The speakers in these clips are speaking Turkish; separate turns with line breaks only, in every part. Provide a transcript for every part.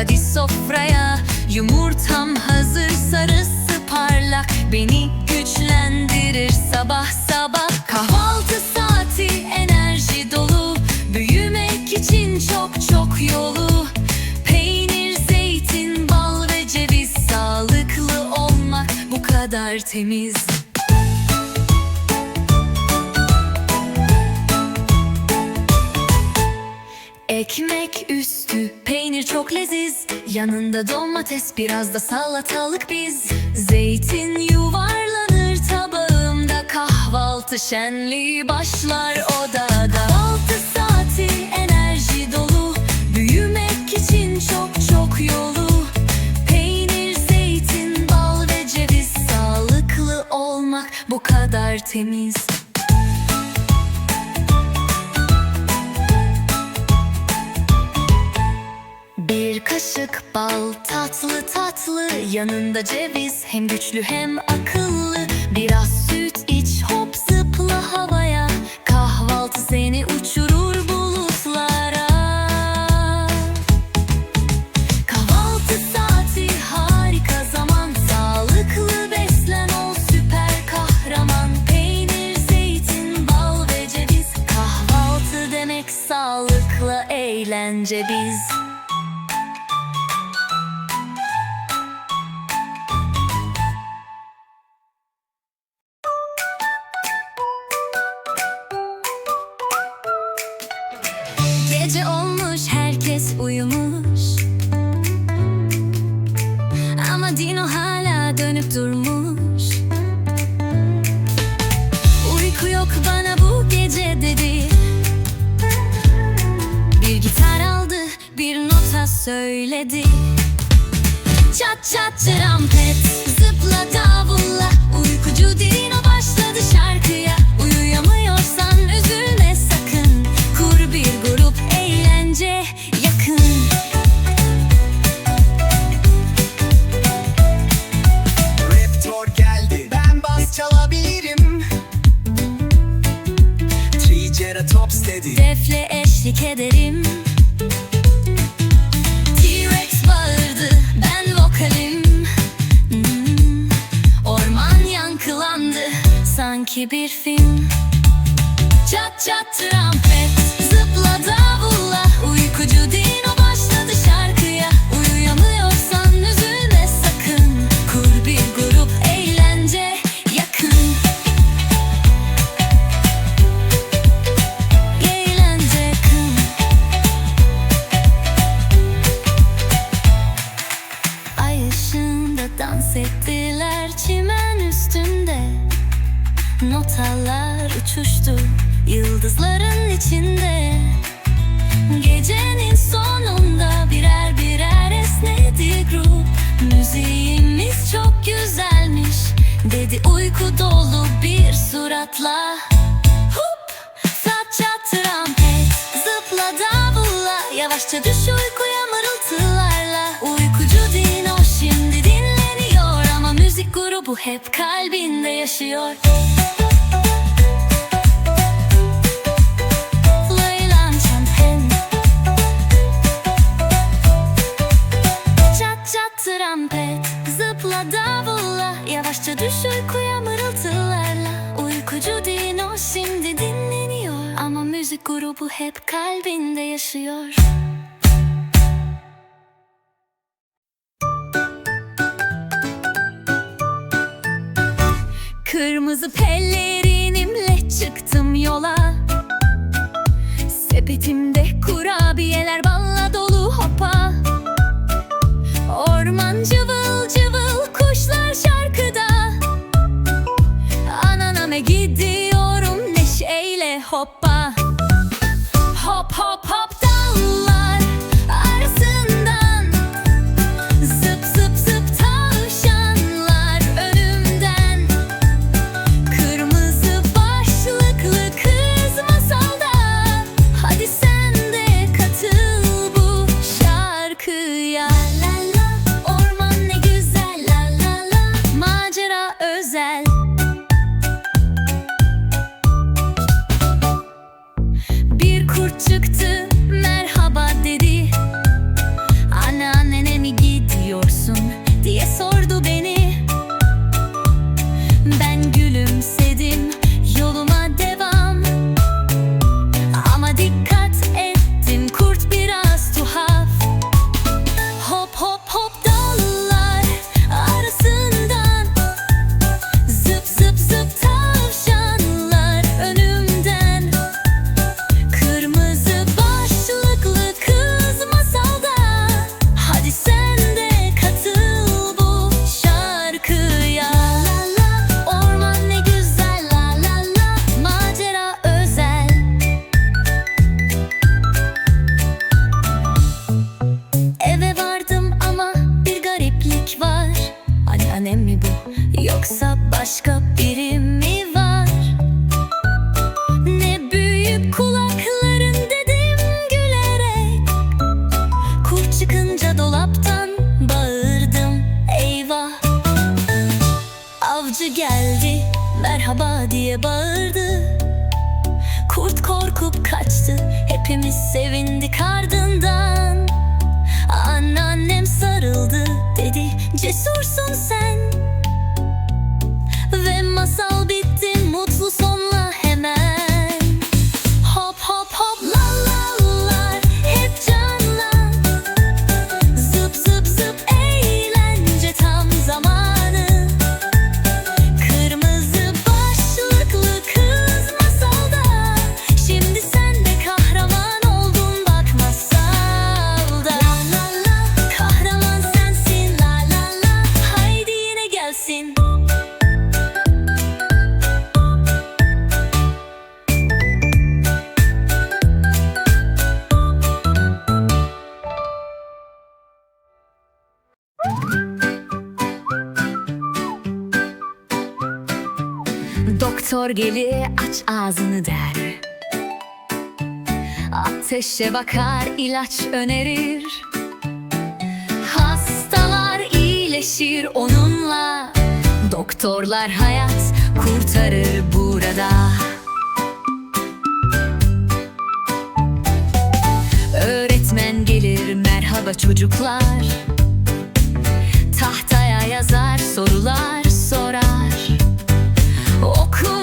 hadi sofraya Yumurtam hazır sarısı parlak. Beni güçlendirir sabah sabah. Kahvaltı saati enerji dolu. Büyümek için çok çok yolu. Peynir, zeytin, bal ve ceviz. Sağlıklı olmak bu kadar temiz Yanında domates biraz da salatalık biz. Zeytin yuvarlanır tabağımda Kahvaltı şenliği başlar odada. Kahvaltı saati enerji dolu Büyümek için çok çok yolu. Peynir, zeytin, bal ve ceviz Sağlıklı olmak bu kadar temiz kaşık bal tatlı tatlı. Yanında ceviz hem güçlü hem akıllı. Biraz süt iç hop zıpla havaya. Kahvaltı seni uçurur bulutlara. Kahvaltı saati harika zaman. Sağlıklı beslen ol süper kahraman. Peynir, zeytin, bal ve ceviz. Kahvaltı demek sağlıkla eğlence biz ettiler çimen üstünde Notalar uçuştu yıldızların içinde. Gecenin sonunda birer birer esnedi grup Müziğimiz çok güzelmiş dedi uyku dolu bir suratla. Hup! Sat çat trampet Zıpla davulla Yavaşça düş uykuya mırıltılarla grubu hep kalbinde yaşıyor. Çat çat trampet. Zıpla davulla. Yavaşça düş uykuya mırıltılarla. Uykucu Dino şimdi dinleniyor. Ama müzik grubu hep kalbinde yaşıyor Kırmızı pellerinimle çıktım yola. Sepetimde kurabiyeler balla dolu hopa. Orman cıvıl Jorgeli aç ağzını der. Ateşe bakar ilaç önerir. Hastalar iyileşir onunla. Doktorlar hayat kurtarır burada. Öğretmen gelir merhaba çocuklar. Tahtaya yazar sorular sorar. Okul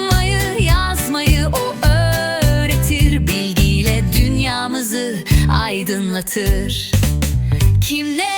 anlatır. Kim ne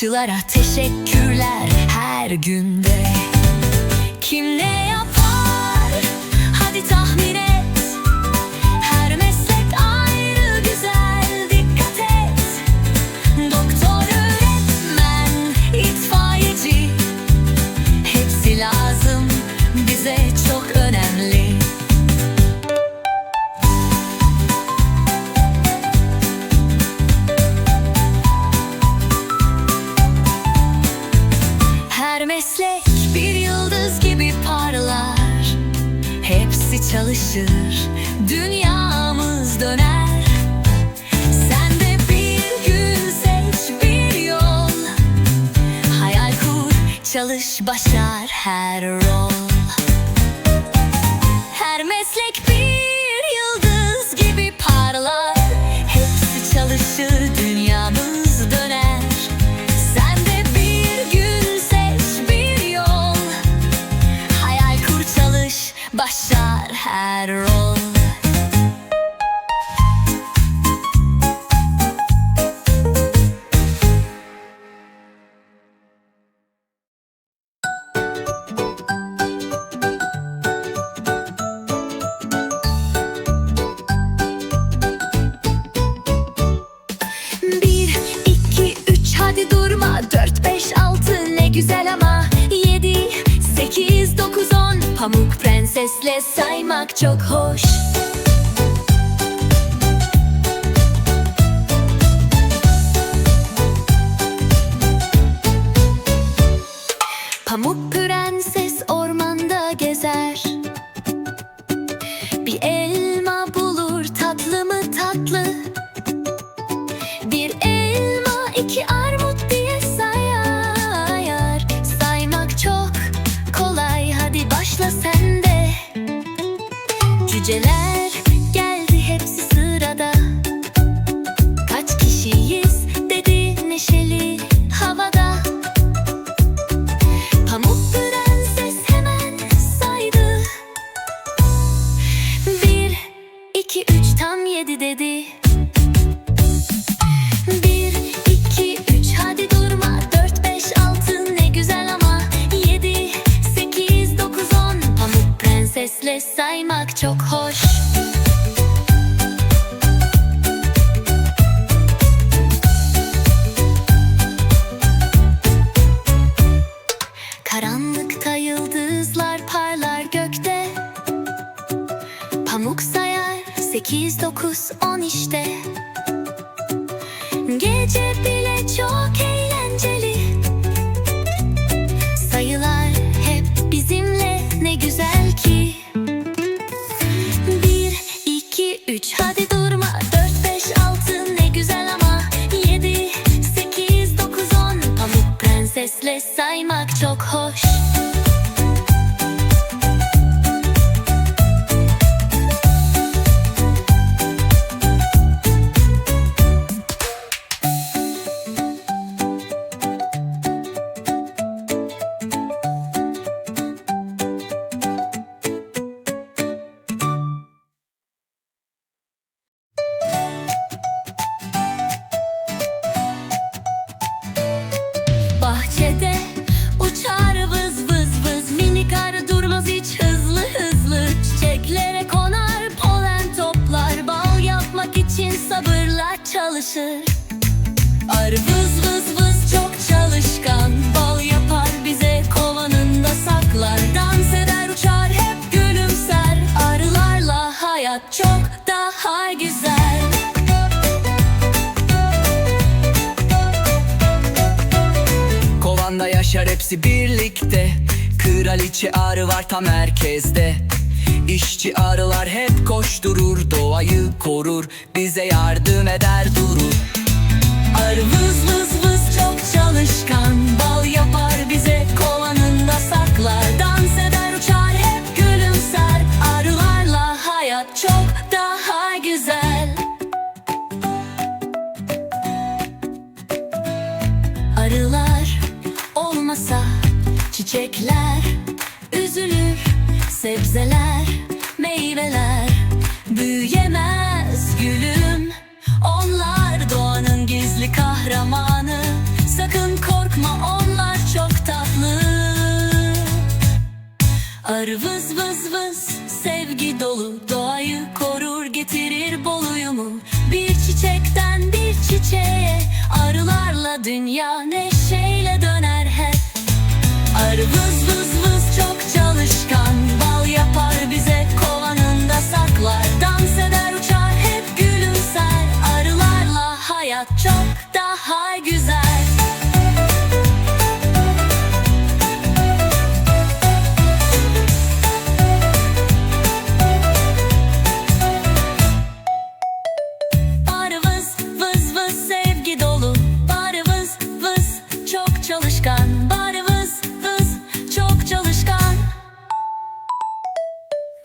sanatçılara teşekkürler her günde. Kimle çok hoş. Pamuk çok hoş.
yaşar hepsi birlikte. Kraliçe arı var tam merkezde. İşçi arılar hep koşturur Doğayı korur bize yardım eder durur.
Arı vız vız vız çok çalışkan Bal yapar bize kovanında saklar. Sebzeler, meyveler büyüyemez gülüm. Onlar doğanın gizli kahramanı. Sakın korkma onlar çok tatlı. Arı vız vız vız sevgi dolu Doğayı korur getirir bol uyumu Bir çiçekten bir çiçeğe Arılarla dünya neşe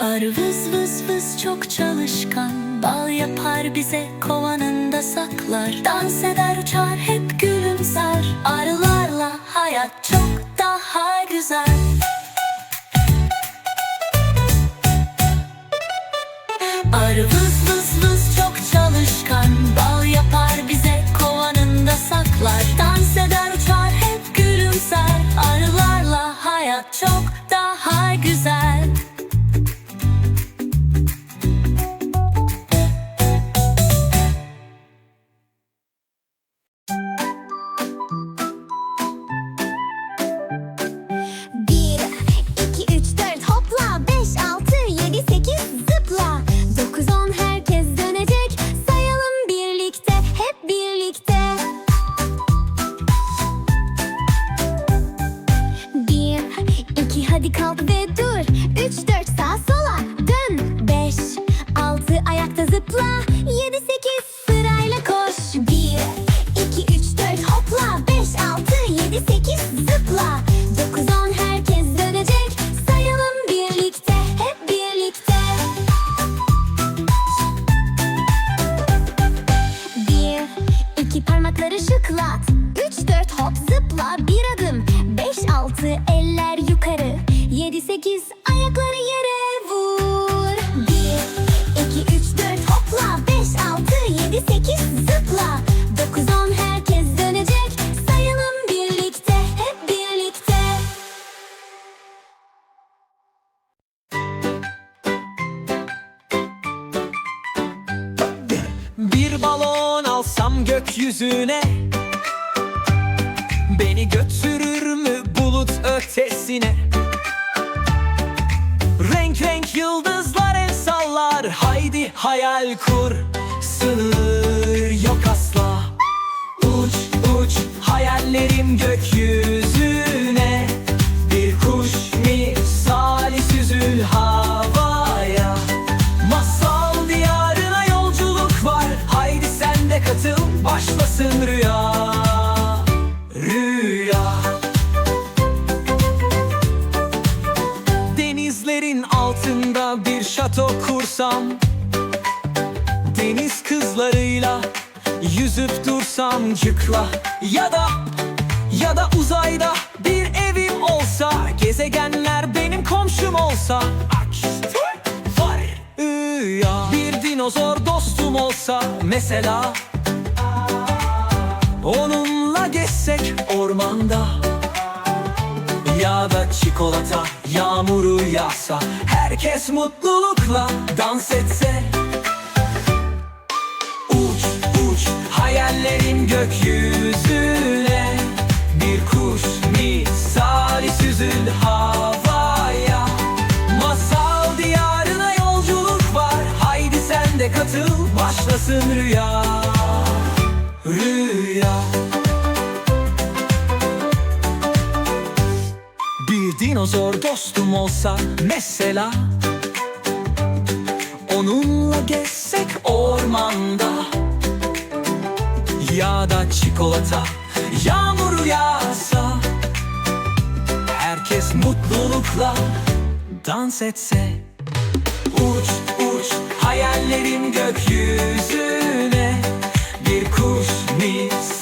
Arı vız vız vız çok çalışkan. Bal yapar bize kovanında saklar. Dans eder uçar hep gülümser Arılarla hayat çok daha güzel.
gökyüzüne Beni götürür mü bulut ötesine? Renk renk yıldızlar el sallar Haydi hayal kur. Sınır yok asla. Uç uç hayallerim gök şato kursam Deniz kızlarıyla yüzüp dursam cıkla. Ya da ya da uzayda bir evim olsa Gezegenler benim komşum olsa. Var. Ya Bir dinozor dostum olsa mesela. Onunla gezsek ormanda ya da çikolata yağmuru yağsa Herkes mutlulukla dans etse. Uç uç hayallerin gökyüzüne. Bir kuş misali süzül havaya. Masal diyarına yolculuk var. Haydi sen de katıl başlasın rüya. Rüya dinozor dostum olsa mesela. Onunla gezsek ormanda. Ya da çikolata yağmuru yağsa Herkes mutlulukla dans etse. Uç uç hayallerim gökyüzüne. Bir kuş misali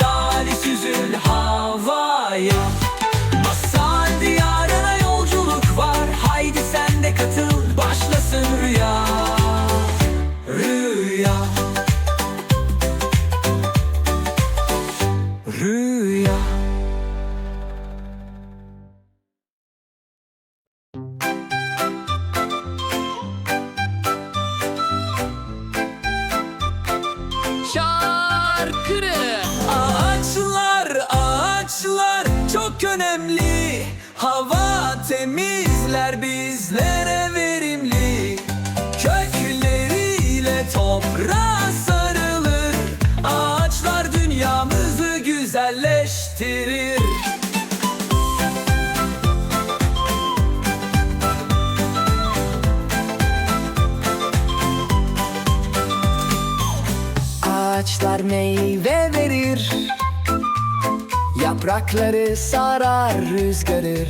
Yaprakları sarar rüzgarır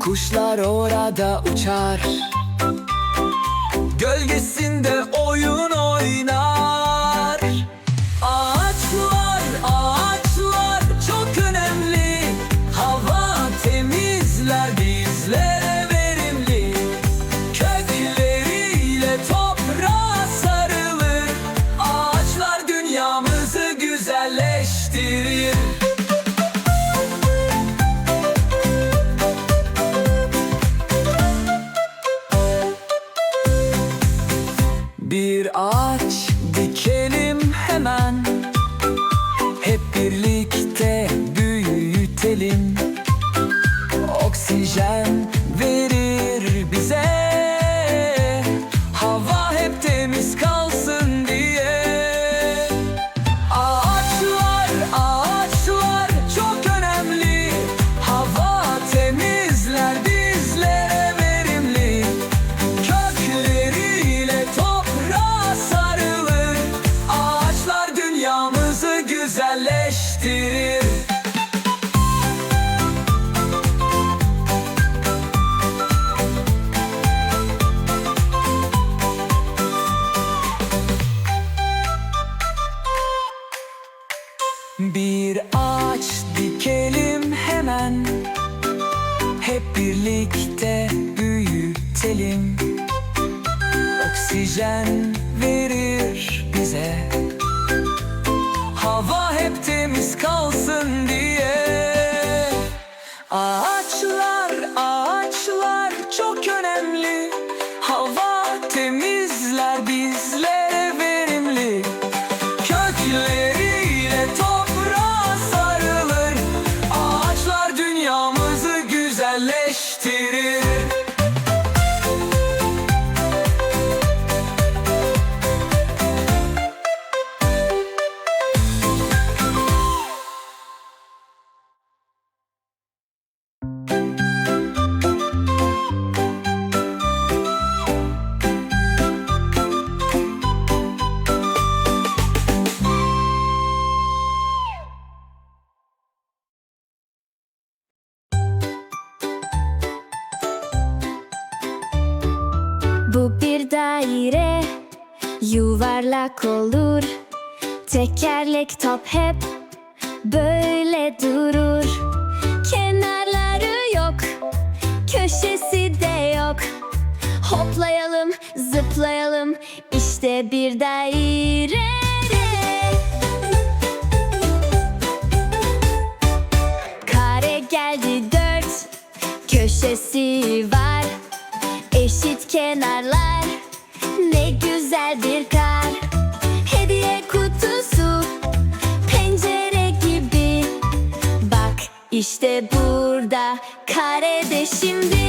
Kuşlar orada uçar. Gölgesinde oyun oynar büyütelim birlikte büyütelim. Oksijen verir bize. Hava hep temiz kalsın diye. Ağaçlar, ağaçlar çok önemli
daire yuvarlak olur. Tekerlek top hep böyle durur. Kenarları yok köşesi de yok. Hoplayalım zıplayalım işte bir daire. Kare geldi dört köşesi var. Eşit kenarlar güzel bir kar. Hediye kutusu pencere gibi. Bak işte burada karede şimdi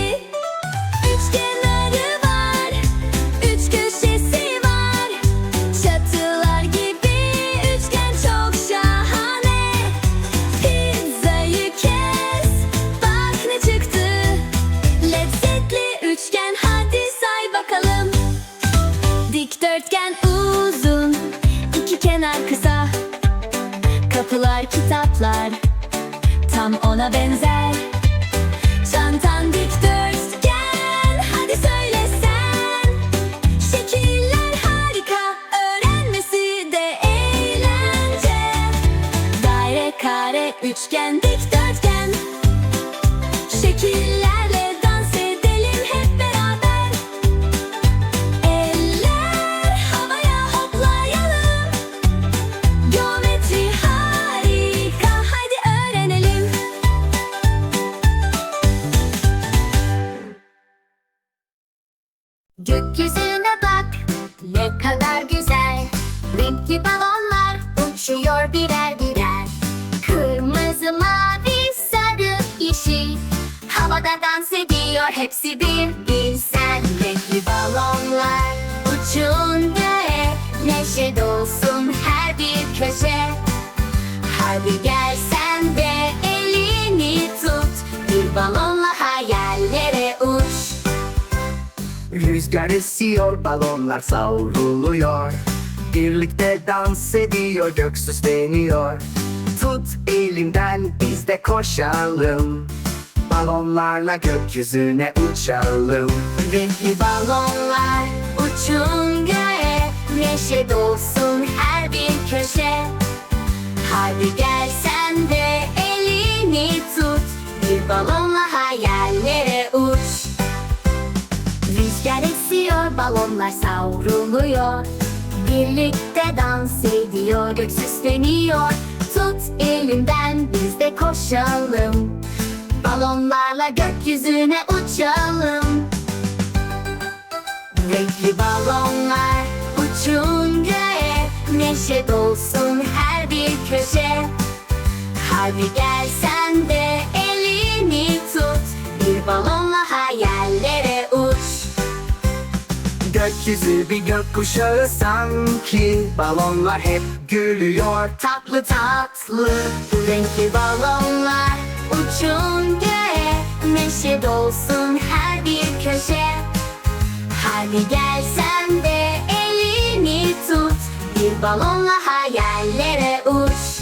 kare,
Rüzgar esiyor, balonlar savruluyor. Birlikte dans ediyor, gök süsleniyor. Tut elimden, biz de koşalım. Balonlarla gökyüzüne uçalım.
Renkli balonlar uçun göğe Neşe dolsun her bir köşe. Hadi gel sen de elini tut Bir balonla hayallere esiyor balonlar savruluyor. Birlikte dans ediyor gök süsleniyor. Tut elimden biz de koşalım. Balonlarla gökyüzüne uçalım. Renkli balonlar uçun göğe Neşe dolsun her bir köşe. Hadi gel sen de elini tut Bir balonla
Gökyüzü bir gökkuşağı sanki. Balonlar hep gülüyor
Tatlı tatlı. Renkli balonlar uçun göğe. Neşe dolsun her bir köşe. Hadi gel sen de elini tut. Bir balonla hayallere uç